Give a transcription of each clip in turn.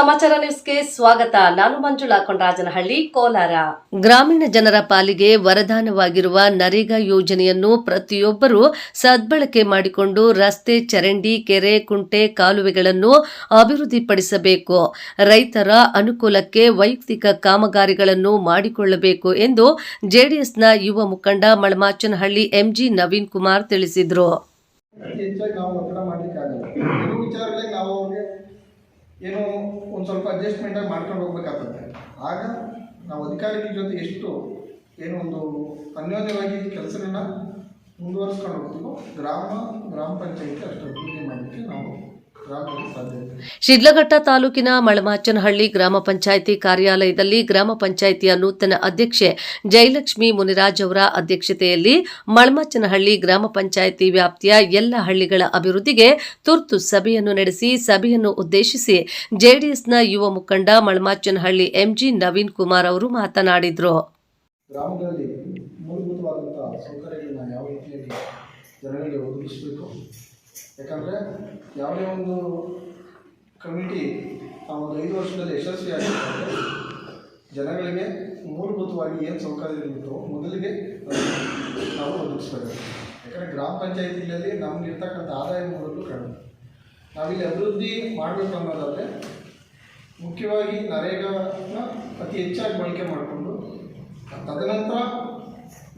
ಸಮಾಚಾರ ನ್ಯೂಸ್ಗೆ ಸ್ವಾಗತ. ನಾನು ಮಂಜುಳಾ ಕೊಂಡರಾಜನಹಳ್ಳಿ ಕೋಲಾರ. ಗ್ರಾಮೀಣ ಜನರ ಪಾಲಿಗೆ ವರದಾನವಾಗಿರುವ ನರೇಗಾ ಯೋಜನೆಯನ್ನು ಪ್ರತಿಯೊಬ್ಬರೂ ಸದ್ಬಳಕೆ ಮಾಡಿಕೊಂಡು ರಸ್ತೆ ಚರಂಡಿ ಕೆರೆ ಕುಂಟೆ ಕಾಲುವೆಗಳನ್ನು ಅಭಿವೃದ್ಧಿಪಡಿಸಬೇಕು. ರೈತರ ಅನುಕೂಲಕ್ಕೆ ವೈಯಕ್ತಿಕ ಕಾಮಗಾರಿಗಳನ್ನು ಮಾಡಿಕೊಳ್ಳಬೇಕು ಎಂದು ಜೆಡಿಎಸ್ನ ಯುವ ಮುಖಂಡ ಮಳಮಾಚನಹಳ್ಳಿ ಎಂಜಿ ನವೀನ್ ಕುಮಾರ್ ತಿಳಿಸಿದರು ಅತಿ ಹೆಚ್ಚಾಗಿ ನಾವು ಒತ್ತಡ ಮಾಡಲಿಕ್ಕಾಗಲ್ಲ ಕೆಲವು ವಿಚಾರಗಳಿಗೆ ನಾವು ಅವ್ರಿಗೆ ಏನೋ ಒಂದು ಸ್ವಲ್ಪ ಅಡ್ಜಸ್ಟ್ಮೆಂಟಾಗಿ ಮಾಡ್ಕೊಂಡು ಹೋಗ್ಬೇಕಾಗ್ತದೆ ಆಗ ನಾವು ಅಧಿಕಾರಿಗಳ ಜೊತೆ ಎಷ್ಟು ಏನು ಒಂದು ಅನ್ಯೋನ್ಯವಾಗಿ ಕೆಲಸಗಳನ್ನ ಮುಂದುವರಿಸ್ಕೊಂಡು ಹೋಗ್ತೀವೋ, ಗ್ರಾಮ ಗ್ರಾಮ ಪಂಚಾಯಿತಿ ಅಷ್ಟು ಅಭಿವೃದ್ಧಿ ಮಾಡಲಿಕ್ಕೆ ನಾವು ಶಿಡ್ಲಘಟ್ಟ ತಾಲೂಕಿನ ಮಳಮಾಚನಹಳ್ಳಿ ಗ್ರಾಮ ಪಂಚಾಯಿತಿ ಕಾರ್ಯಾಲಯದಲ್ಲಿ ಗ್ರಾಮ ಪಂಚಾಯಿತಿಯ ನೂತನ ಅಧ್ಯಕ್ಷೆ ಜಯಲಕ್ಷ್ಮಿ ಮುನಿರಾಜ್ ಅವರ ಅಧ್ಯಕ್ಷತೆಯಲ್ಲಿ ಮಳಮಾಚನಹಳ್ಳಿ ಗ್ರಾಮ ಪಂಚಾಯಿತಿ ವ್ಯಾಪ್ತಿಯ ಎಲ್ಲ ಹಳ್ಳಿಗಳ ಅಭಿವೃದ್ಧಿಗೆ ತುರ್ತು ಸಭೆಯನ್ನು ನಡೆಸಿ, ಸಭೆಯನ್ನು ಉದ್ದೇಶಿಸಿ ಜೆಡಿಎಸ್ನ ಯುವ ಮುಖಂಡ ಮಳಮಾಚನಹಳ್ಳಿ ಎಂಜಿ ನವೀನ್ ಕುಮಾರ್ ಅವರು ಮಾತನಾಡಿದರು. ಜನಗಳಿಗೆ ಒದಗಿಸಬೇಕು? ಯಾಕಂದರೆ ಯಾವುದೇ ಒಂದು ಕಮಿಟಿ ಆ ಒಂದು ಐದು ವರ್ಷದಲ್ಲಿ ಯಶಸ್ವಿಯಾಗಿ ಜನಗಳಿಗೆ ಮೂಲಭೂತವಾಗಿ ಏನು ಸೌಕರ್ಯಗಳಿರ್ತವೋ ಮೊದಲಿಗೆ ನಾವು ಒದಗಿಸ್ಬೇಕು. ಯಾಕಂದರೆ ಗ್ರಾಮ ಪಂಚಾಯತಿಗಳಲ್ಲಿ ಇರ್ತಕ್ಕಂಥ ಆದಾಯ ಮೂಲಗಳು ಕಡಿಮೆ. ನಾವಿಲ್ಲಿ ಅಭಿವೃದ್ಧಿ ಮಾಡಬೇಕು ಅನ್ನೋದಾದರೆ ಮುಖ್ಯವಾಗಿ ನರೇಗಾನ ಅತಿ ಹೆಚ್ಚಾಗಿ ಬಳಕೆ ಮಾಡಿಕೊಂಡು, ತದನಂತರ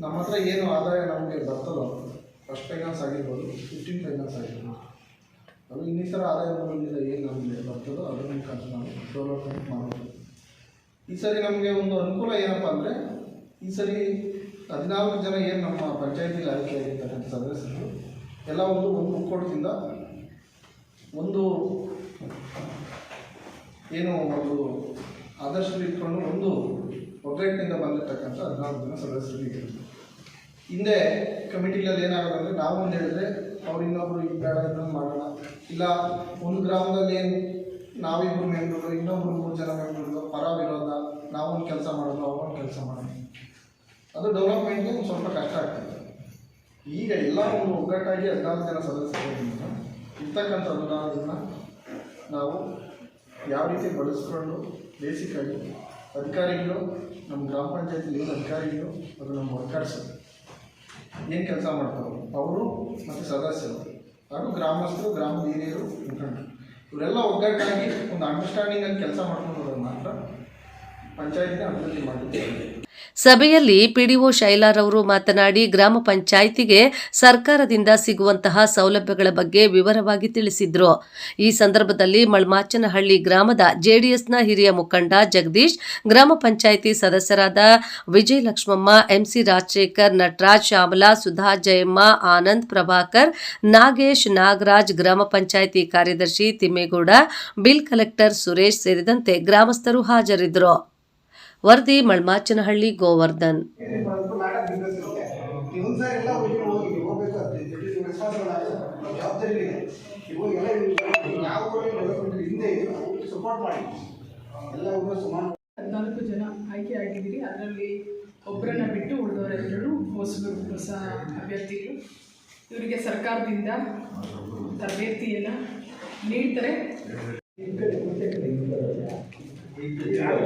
ನಮ್ಮ ಹತ್ರ ಏನು ಆದಾಯ ನಮಗೆ ಬರ್ತದೋ ಫಸ್ಟ್ ಫೈನಾನ್ಸ್ ಆಗಿರ್ಬೋದು ಫಿಫ್ಟೀನ್ ಫೈನಾನ್ಸ್ ಆಗಿರ್ಬೋದು ಅದು ಇನ್ನಿತರ ಆದಾಯ ಬಂದಿದೆ ಏನು ನಮಗೆ ಬರ್ತದೋ ಅದರ ಮುಖಾಂತರ ನಾವು ಡೆವಲಪ್ಮೆಂಟ್ ಮಾಡ್ಬೋದು. ಈ ಸರಿ ನಮಗೆ ಒಂದು ಅನುಕೂಲ ಏನಪ್ಪ ಅಂದರೆ, ಈ ಸರಿ ಹದಿನಾಲ್ಕು ಜನ ಏನು ನಮ್ಮ ಪಂಚಾಯತಿಲಿ ಆಯ್ಕೆ ಆಗಿರ್ತಕ್ಕಂಥ ಸದಸ್ಯರು, ಎಲ್ಲ ಒಂದು ಒಂದು ಕೋಟದಿಂದ ಒಂದು ಏನು ಒಂದು ಆದರ್ಶ ಇಟ್ಕೊಂಡು ಒಂದು ಒಗ್ಗಟ್ಟಿನಿಂದ ಬಂದಿರತಕ್ಕಂಥ ಹದಿನಾಲ್ಕು ಜನ ಸದಸ್ಯರಿಗೆ ಹಿಂದೆ ಕಮಿಟಿಗಳಲ್ಲಿ ಅಂದರೆ ನಾವು ಒಂದು ಹೇಳಿದ್ರೆ ಅವ್ರು ಇನ್ನೊಬ್ರು ಈಗ ಬೇಡ ಇನ್ನೊಂದು ಮಾಡೋಣ ಇಲ್ಲ, ಒಂದು ಗ್ರಾಮದಲ್ಲಿ ಏನು ನಾವಿಬ್ಬರು ಮೆಂಬರು ಇನ್ನೊಬ್ರು ಮೂರು ಜನ ಮೆಂಬರು ಪರ ವಿರೋಧ ನಾವೊಂದು ಕೆಲಸ ಮಾಡೋದು ಅವರೊಂದು ಕೆಲಸ ಮಾಡೋದು. ಅದು ಡೆವಲಪ್ಮೆಂಟ್ಗೆ ಒಂದು ಸ್ವಲ್ಪ ಕಷ್ಟ ಆಗ್ತದೆ. ಈಗ ಎಲ್ಲ ಒಂದು ಒಗ್ಗಟ್ಟಾಗಿ ಹದಿನಾಲ್ಕು ಜನ ಸದಸ್ಯರಿಂದ ಇರ್ತಕ್ಕಂಥ ಅನುದಾನಗಳನ್ನ ನಾವು ಯಾವ ರೀತಿ ಬಳಸ್ಕೊಂಡು ಬೇಸಿಕ್ಕಾಗಿ ಅಧಿಕಾರಿಗಳು ನಮ್ಮ ಗ್ರಾಮ ಪಂಚಾಯತಿ ಅಧಿಕಾರಿಗಳು ಅದು ನಮ್ಮ ವರ್ಕರ್ಸ್ ಏನು ಕೆಲಸ ಮಾಡ್ತಾರೋ ಅವರು ಮತ್ತು ಸದಸ್ಯರು, ಹಾಗೂ ಗ್ರಾಮಸ್ಥರು ಗ್ರಾಮದ ಹಿರಿಯರು, ಮುಖಂಡರು ಇವರೆಲ್ಲ ಒಗ್ಗಟ್ಟಾಗಿ ಒಂದು ಅಂಡರ್ಸ್ಟ್ಯಾಂಡಿಂಗಲ್ಲಿ ಕೆಲಸ ಮಾಡ್ಕೊಂಡು ಮಾತ್ರ ಪಂಚಾಯತಿನ ಅಭಿವೃದ್ಧಿ ಸಾಧ್ಯ. ಸಭೆಯಲ್ಲಿ ಪಿಡಿಒ ಶೈಲಾರವರು ಮಾತನಾಡಿ ಗ್ರಾಮ ಪಂಚಾಯಿತಿಗೆ ಸರ್ಕಾರದಿಂದ ಸಿಗುವಂತಹ ಸೌಲಭ್ಯಗಳ ಬಗ್ಗೆ ವಿವರವಾಗಿ ತಿಳಿಸಿದ್ರು. ಈ ಸಂದರ್ಭದಲ್ಲಿ ಮಳ್ಮಾಚನಹಳ್ಳಿ ಗ್ರಾಮದ ಜೆಡಿಎಸ್ನ ಹಿರಿಯ ಮುಖಂಡ ಜಗದೀಶ್, ಗ್ರಾಮ ಪಂಚಾಯಿತಿ ಸದಸ್ಯರಾದ ವಿಜಯ ಲಕ್ಷ್ಮಮ್ಮ ಎಂಸಿ ರಾಜಶೇಖರ್, ನಟರಾಜ್ ಶ್ಯಾಮಲಾ, ಸುಧಾ ಜಯಮ್ಮ, ಆನಂದ್ ಪ್ರಭಾಕರ್, ನಾಗೇಶ್ ನಾಗರಾಜ್, ಗ್ರಾಮ ಪಂಚಾಯಿತಿ ಕಾರ್ಯದರ್ಶಿ ತಿಮ್ಮೇಗೌಡ, ಬಿಲ್ ಕಲೆಕ್ಟರ್ ಸುರೇಶ್ ಸೇರಿದಂತೆ ಗ್ರಾಮಸ್ಥರು ಹಾಜರಿದ್ದರು ವರದಿ, ಮಳ್ಮಾಚನಹಳ್ಳಿ, ಗೋವರ್ಧನ್. ಹದಿನಾಲ್ಕು ಜನ ಆಯ್ಕೆ ಆಗಿದ್ದೀರಿ ಅದರಲ್ಲಿ ಒಬ್ಬರನ್ನ ಬಿಟ್ಟು ಉಳಿದವರೆಲ್ಲರೂ ಹೊಸಬರು, ಹೊಸ ಅಭ್ಯರ್ಥಿಗಳು. ಇವರಿಗೆ ಸರ್ಕಾರದಿಂದ ತರಬೇತಿಯನ್ನು ನೀಡ್ತಾರೆ.